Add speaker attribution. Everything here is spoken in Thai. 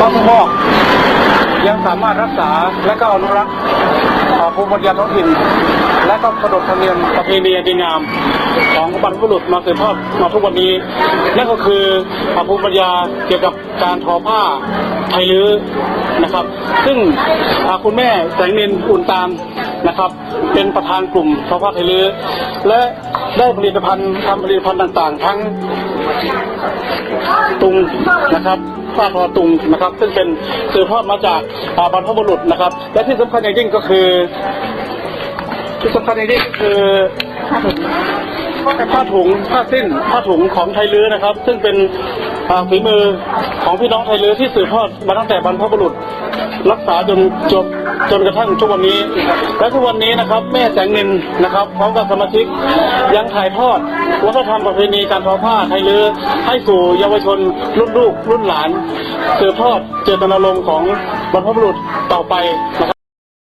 Speaker 1: พระผู้มอกยังสามารถรักษาและก็อนุรักษ์ภูมิปัญญาท้องถิ่น และก็ขนบธรรมเนียมประเพณีดีงาม ของบรรพบุรุษมาสืบทอดมาทุกวันนี้นั่นก็คือภูมิปัญญาเกี่ยวกับการทอผ้าไทยลื้อนะครับ ซึ่งคุณแม่แสงนินอุ่นตามนะครับ เป็นประธานกลุ่มทอผ้าไทยลื้อและได้ผลิตภัณฑ์ทำผลิตภัณฑ์ต่างๆ ทั้งตุงนะครับ ผ้าทอตุงนะครับ ซึ่งเป็นสืบทอดมาจากอ่าบรรพบุรุษนะครับ และที่สำคัญอย่างยิ่งก็คือ ที่สำคัญอย่างยิ่งก็คือผ้าถุงผ้าสิ้นผ้าถุงของไทยลื้อนะครับ ซึ่งเป็น ฝีมือของพี่น้องไทยลื้อที่สืบทอดมาตั้งแต่บรรพบุรุษ รักษาจนจบจนกระทั่งทุกวันนี้ และทุกวันนี้นะครับ แม่แสงนินนะครับพร้อมกับสมาชิกยังถ่ายทอดวัฒนธรรมประเพณีการทอผ้าไทยลื้อให้สู่เยาวชนรุ่นลูกรุ่นหลาน สืบทอดเจตนารมณ์ของบรรพบุรุษต่อไปนะครับ